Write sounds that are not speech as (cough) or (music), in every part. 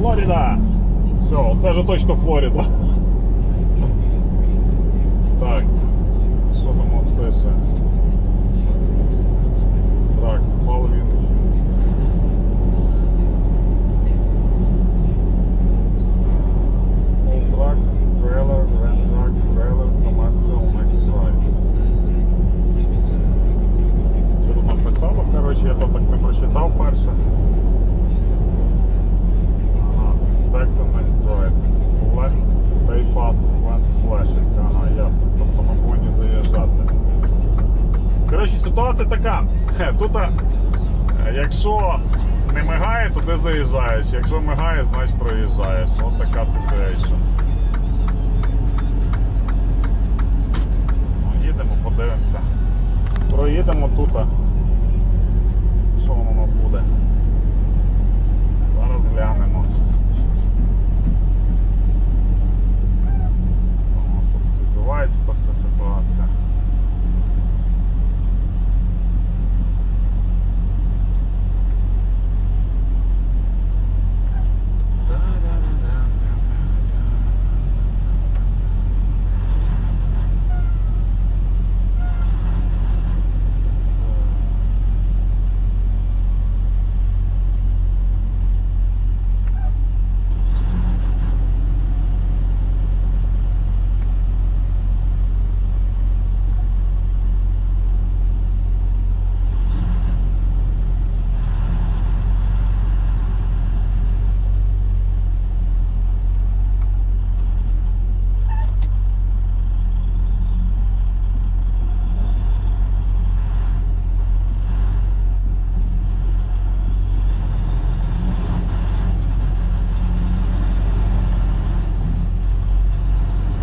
Флорида! Все, це вже точно Флорида. Так, що там у нас пише? Так, following. All trucks, trailer, trucks, trailer, commercial, next drive. Що тут написало? Коротше, я то так не прочитав перше. Ага, inspection next drive. Flash, pay pass, when flashing. Ага, ясно. Тобто ми повинні заїжджати. Коротше, ситуація така. Тут, е, якщо не мигає, туди заїжджаєш. Якщо мигає, значить проїжджаєш. Ось така ситуація. Ну, їдемо, подивимося. Проїдемо тут. Що воно у нас буде? Зараз глянемо. Що у нас тут відбувається та вся ситуація.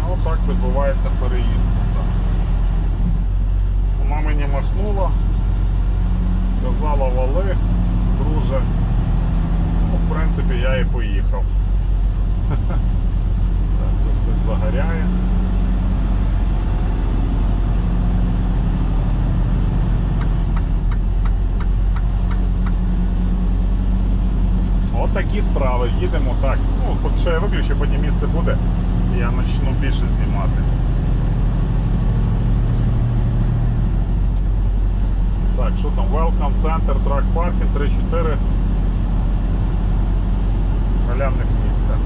Ну, так відбувається переїзд. тут. Вона мені махнула, сказала вали, друже. Ну, в принципі, я і поїхав. Так, Тут хтось загоряє. От такі справи. Їдемо так. Що я виключу, потім місце буде, я почну більше знімати. Так, що там? Welcome Center, Track Parking, 3-4 халявних місця.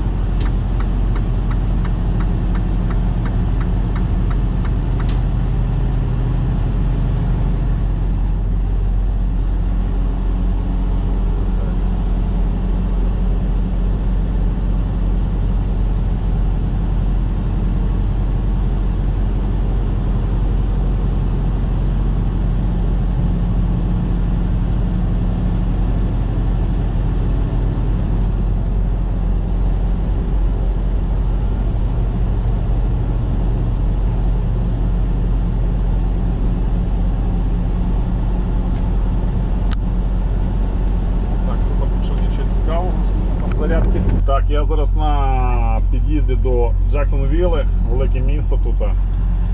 Так, тут поки що нічого цікавого, там зарядки. Так, я зараз на під'їзді до Джексонвілли, велике місто тут, в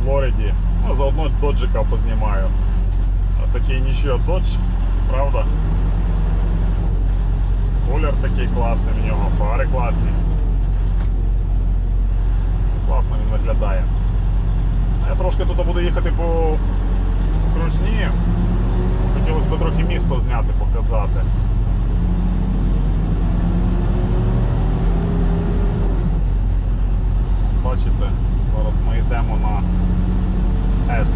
Флориді. Ну, заодно доджика познімаю. А Такий нічого додж, правда? Колір такий класний в нього, фари класні. Класно він виглядає. Я трошки тут буду їхати по окружні. Хотілося б трохи місто зняти, показати. Бачите, зараз ми йдемо на Ест.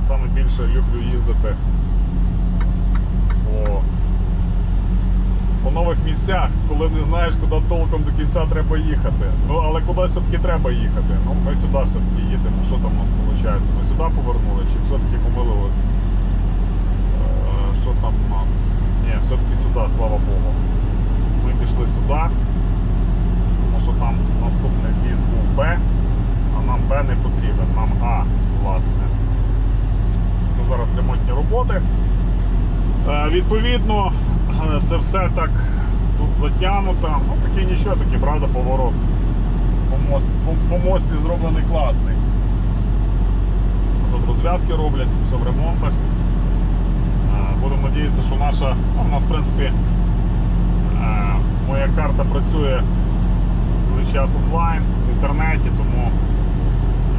Саме більше люблю їздити по, нових місцях, коли не знаєш, куди толком до кінця треба їхати. Ну, але кудись все-таки треба їхати. Ну, ми сюди все-таки їдемо. Що там у нас виходить? Ми сюди повернули, чи все-таки помилились? Е, Що там у нас? Ні, все-таки сюди, слава Богу. Ми пішли сюди, тому що там наступний з'їзд був Б, а нам Б не потрібен, нам А, власне. Ну, зараз ремонтні роботи. Е, Відповідно, е, це все так тут затягнута. Ну такий нічого, такий, правда, поворот. По, мост, по, по мості зроблений класний. Тут розв'язки роблять, все в ремонтах. Будемо надіятися, що наша, ну, у нас, в принципі, моя карта працює цілий час онлайн в інтернеті, тому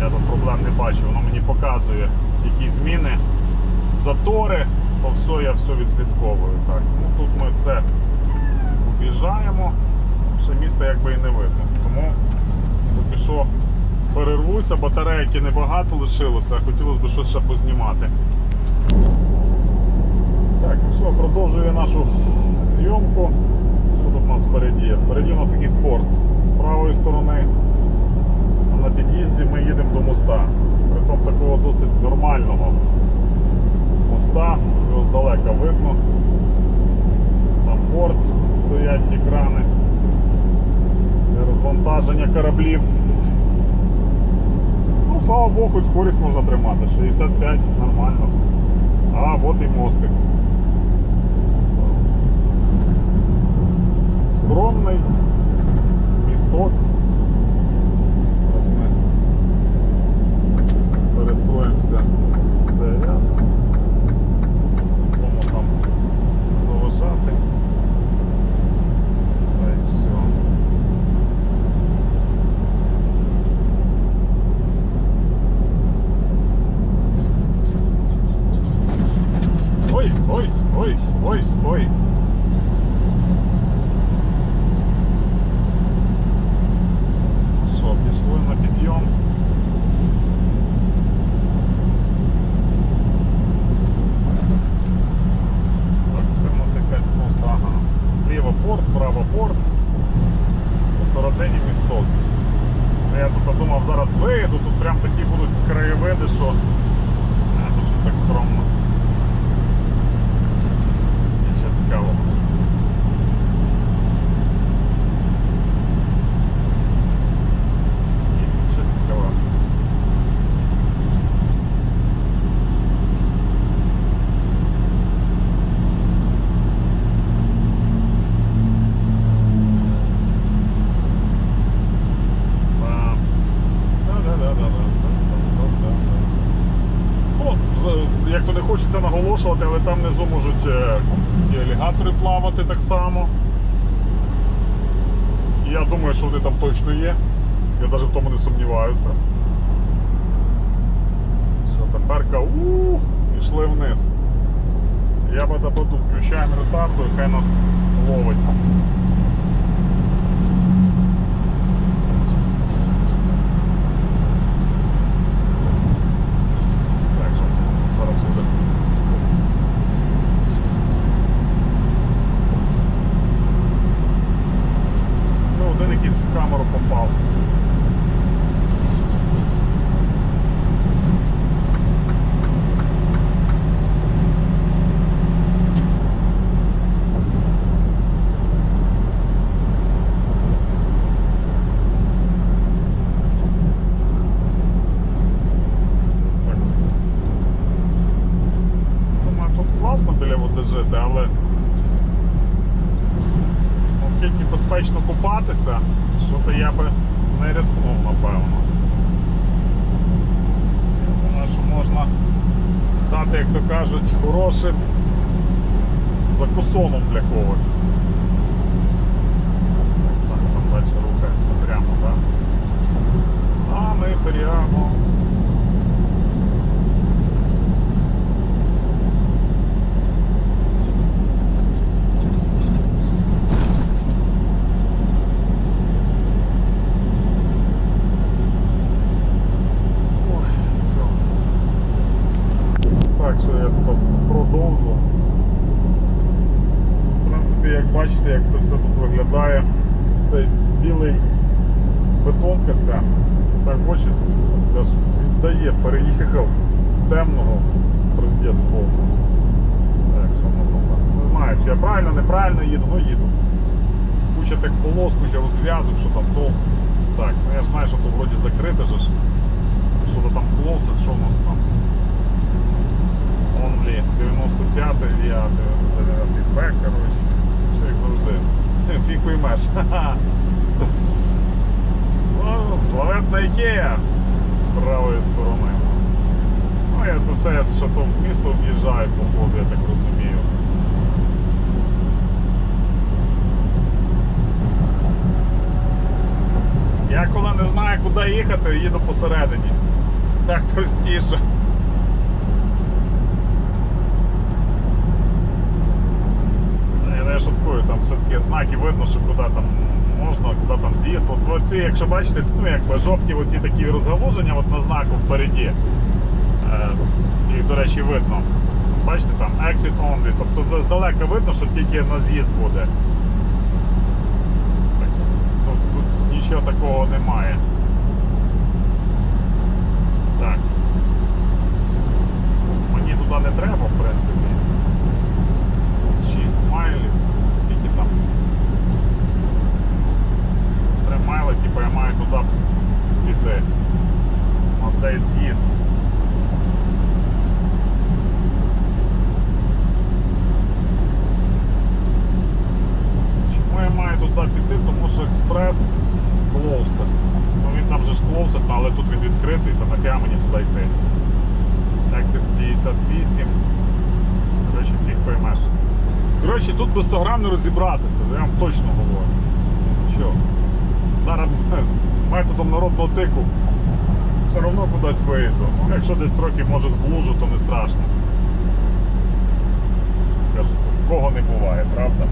я тут проблем не бачу. Воно мені показує, які зміни, затори, то все, я все відслідковую. Так, ну тут ми це об'їжджаємо, ще міста якби і не видно. Тому поки що перервуся, батарейки небагато лишилося, хотілося б щось ще познімати. Так, ну все, продовжую нашу зйомку. Що тут у нас впереді є? Впереді у нас якийсь порт з правої сторони. А на під'їзді ми їдемо до моста. Притом такого досить нормального моста, його здалека видно. Порт, стоять екрани для розвантаження кораблів. Ну, слава Богу, скорість можна тримати. 65 нормально. А, от і мостик. Скромний місток. Зараз ми перестроїмося в цей ряд. Кому там заважати. Та й все. Ой, ой, ой, ой, ой. Що, пішли на підйом. Так, це в нас якась просто, ага. Зліва порт, справа порт. Посередині місток. Ну, Я тут думав, зараз вийду, тут прям такі будуть краєвиди, що тут щось так скромно. Нічого цікаво Нічого цікавого. Да. Да-да-да-да-да. Ну, з- як то не хочеться наголошувати, але там внизу можуть е, ті алігатори плавати так само. Я думаю, що вони там точно є. Я навіть в тому не сумніваюся. Все, теперка у пішли вниз. Я би допаду, включаємо ретарду і хай нас ловить. Так, що зараз буде. Ну, один якийсь в камеру попав. Ось так. Думаю, тут класно біля води жити, але наскільки безпечно купатися, що то я би не рискнув, напевно. Я думаю, що можна стати, як то кажуть, за кусоном для когось. Так, там далі рухаємося прямо, так? А ми прямо. Ой, все. Так, що я тут продовжу. В принципі, як бачите, як це все тут виглядає. Цей білий бетонка ця. Так очі аж віддає, переїхав з темного трудець повно. Так, що в нас? Не знаю, чи я правильно, неправильно їду, ну їду. Куча тих полос, куча розв'язок, що там то. Так, ну я ж знаю, що то вроді закрите ж. Що то там closest, що в нас там? Only 95 я 9 Б, коротше. Все як завжди. (laughs) Фіг поймеш. (laughs) Славетна Ікея з правої сторони у нас. Ну, я це все, що то в місто об'їжджаю, походу, я так розумію. Я коли не знаю, куди їхати, їду посередині. Так простіше. Я не шуткую, там все-таки знаки видно, що куди там можна, куди там з'їзд. От ці, якщо бачите, ну якби жовті оті такі розгалуження от на знаку впереді. Е, їх, до речі, видно. Бачите, там exit only. Тобто це здалека видно, що тільки на з'їзд буде. Ну, тут нічого такого немає. Так. Мені туди не треба, в принципі. 6 майлів. Скільки там? З 3 майли, типу я маю туди піти. На цей з'їзд. Чому я маю туди піти? Тому що експрес closed. Ну він там же ж closed, але тут він відкритий, то нафіга мені туди йти. Exit 58. Коротше, фіг поймеш. Коротше, тут без 100 грам не розібратися, я вам точно говорю. Що? Зараз методом народного тику все одно кудись вийду. Ну, якщо десь трохи може зблужу, то не страшно. Кажуть, в кого не буває, правда?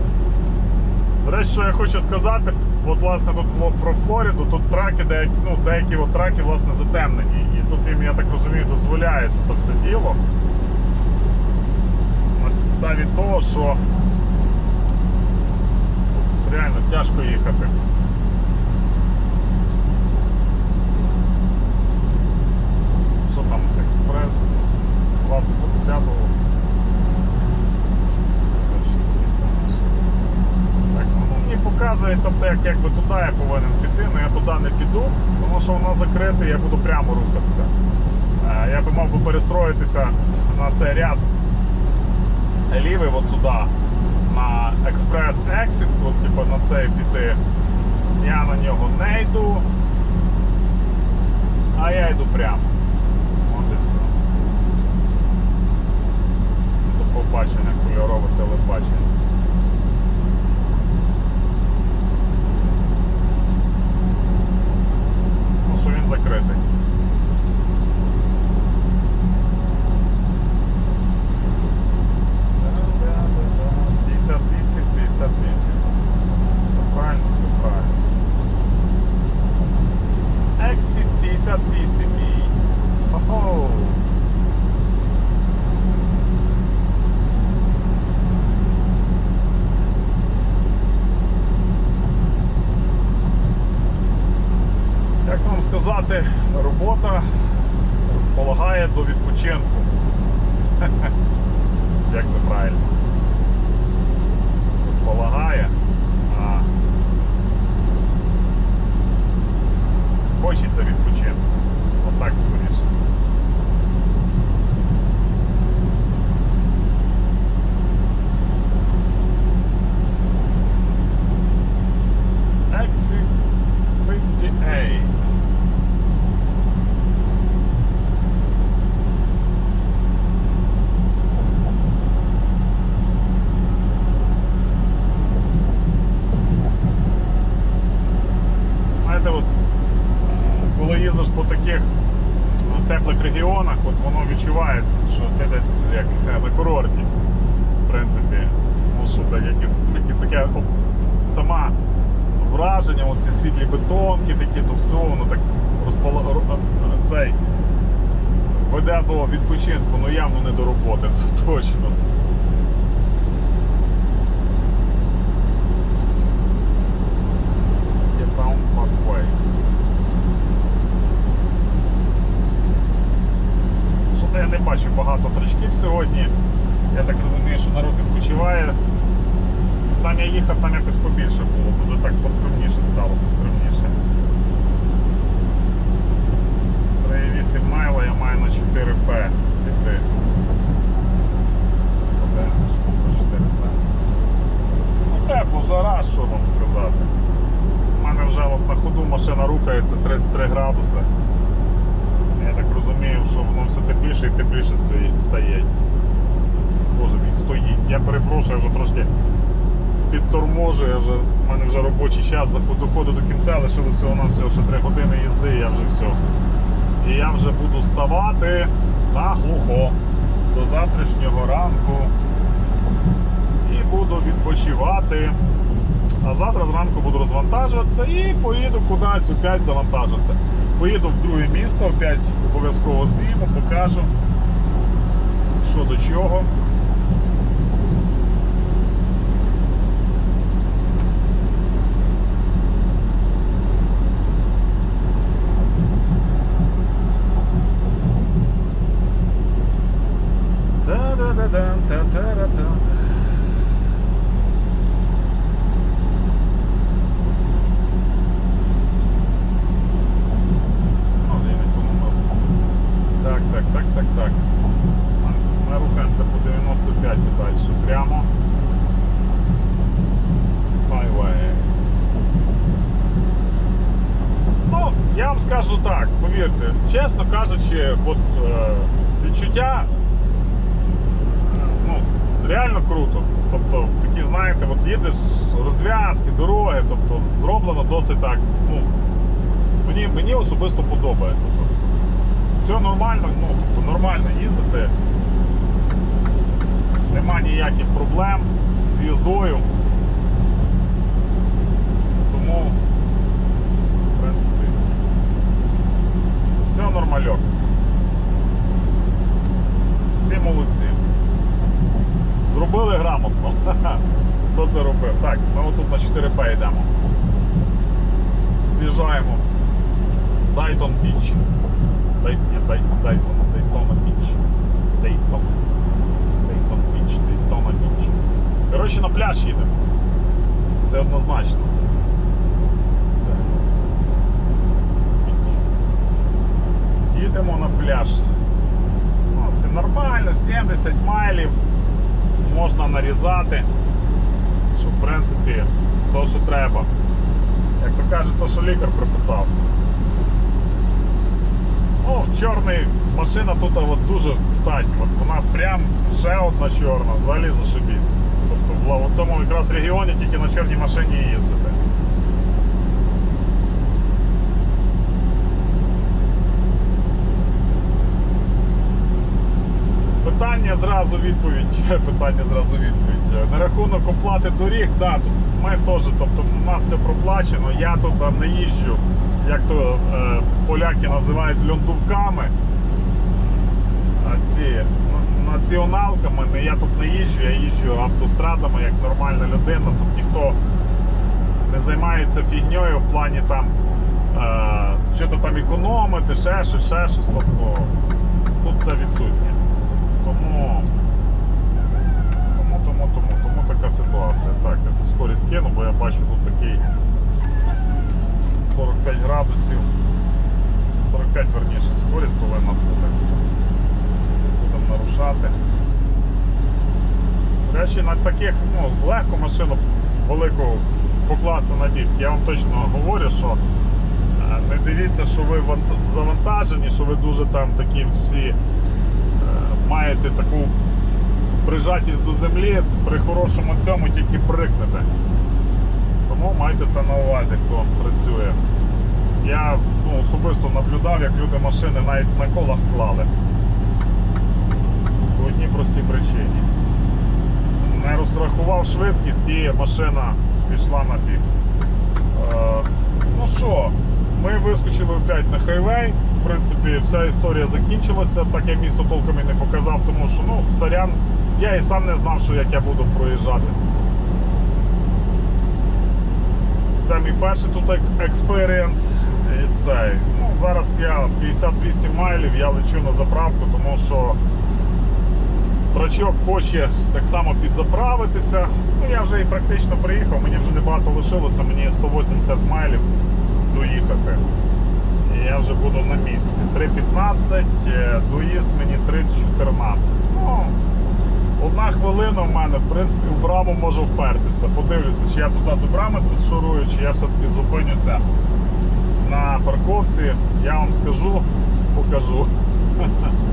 До речі, що я хочу сказати, от власне тут про- Флориду, тут траки, деякі, ну, деякі от траки власне затемнені. І тут їм, я так розумію, дозволяється то все діло. На підставі того, що реально тяжко їхати. Що там, експрес 2025-го. Так, ну, ну, показує, тобто як, якби туди я повинен піти, але я туди не піду, тому що воно закрите, я буду прямо рухатися. Е, Я би мав би перестроїтися на цей ряд лівий от сюди, на експрес Exit, от, типу, на цей піти. Я на нього не йду, а я йду прямо. От і все. До побачення, кольорове телебачення. Ну, що він закритий. Да-да-да-да. 58, 58. Все правильно, все правильно. Exit 58 мій. Хо-хо. Як то вам сказати, робота до. (laughs) Як це правильно? Розполагає. А хочеться відпочинку. Отак скоріше. Exit 58. Знаєте, от, коли їздиш по таких ну, теплих регіонах, от воно відчувається, що ти десь як на курорті, в принципі. Так, якісь, якісь таке сама враження, от ці світлі бетонки такі, то все, воно так розпала цей веде до відпочинку, ну явно не до роботи, (laughs) то точно. бачу багато трачків сьогодні. Я так розумію, що народ відпочиває. Там я їхав, там якось побільше було, дуже так поскромніше стало, поскромніше. 3,8 майла я маю на 4П піти. Подивимося, що 4П. Ну, тепло, жара, що вам сказати. У мене вже от на ходу машина рухається 33 градуси. Так розумію, що воно все тепліше і тепліше стає. Боже мій, стоїть. Я перепрошую, я вже трошки вже, в мене вже робочий час доходу до кінця, лишилося всього на всього ще 3 години їзди, я вже все. І я вже буду ставати наглухо до завтрашнього ранку і буду відпочивати. А завтра зранку буду розвантажуватися і поїду кудись опять завантажитися. Поїду в друге місто, опять обов'язково зніму, покажу, що до чого. Та-да-да-дан, та-та-ра-та. Ну, де ніхто не нас. Так, так, так, так, так. Ми- Ми рухаємося по 95 і далі. Прямо. Highway. Ну, я вам скажу так, повірте, чесно кажучи, от е, відчуття ну, реально круто. Тобто, такі, знаєте, от їдеш розв'язки, дороги, тобто зроблено досить так. Ну, мені, мені особисто подобається. Тобто, все нормально, ну, тобто нормально їздити. Нема ніяких проблем з їздою. Тому, в принципі, все нормальок. Всі молодці. Зробили грамотно. (laughs) Хто це робив? Так, ми отут на 4П йдемо. З'їжджаємо. Дайтон Біч. Дай, дай, Дайтон, Дайтона Біч. Дейтон. Дейтон Біч, Дейтона Біч. Коротше, на пляж їдемо. Це однозначно. Біч. Їдемо на пляж. Ну, все нормально, 70 майлів. Можна нарізати. Що в принципі то, що треба. Як то каже, то, що лікар приписав. Ну, чорний машина тут от дуже стать. От вона прям ще одна чорна, взагалі зашибісь. Тобто в цьому якраз регіоні тільки на чорній машині і їздити. Питання зразу відповідь. (laughs) Питання зразу відповідь. На рахунок оплати доріг, да, тут ми теж, тобто у нас все проплачено. Я тут не їжджу, як то е, поляки називають льондувками. А ці націоналками. Не я тут не їжджу, я їжджу автострадами як нормальна людина. Тут ніхто не займається фігньою в плані там е, що то там економити, ще щось, ще щось. Тобто тут це відсутнє. Тому, тому, тому, тому, тому така ситуація. Так, я тут скорість кину, бо я бачу тут такий 45 градусів. 45 верніше скорість повинна бути. Будемо нарушати. До речі, на таких ну, легко машину велику покласти на бік. Я вам точно говорю, що е, не дивіться, що ви завантажені, що ви дуже там такі всі маєте таку прижатість до землі, при хорошому цьому тільки прикнете. Тому майте це на увазі, хто працює. Я ну, особисто наблюдав, як люди машини навіть на колах клали. По одній простій причині. Не розрахував швидкість і машина пішла на бік. Е, ну що, ми вискочили опять на хайвей. В принципі, вся історія закінчилася, так я місто толком і не показав, тому що ну, сорян, я і сам не знав, що як я буду проїжджати. Це мій перший тут експеріенс. І цей. Ну, зараз я 58 майлів, я лечу на заправку, тому що трачок хоче так само підзаправитися. Ну, я вже і практично приїхав, мені вже небагато лишилося, мені 180 майлів доїхати. Я вже буду на місці. 3.15, е, доїзд мені 3.14. Ну, Одна хвилина в мене, в принципі, в браму можу впертися. Подивлюся, чи я туди до брами підшурую, чи я все-таки зупинюся на парковці. Я вам скажу, покажу. (laughs)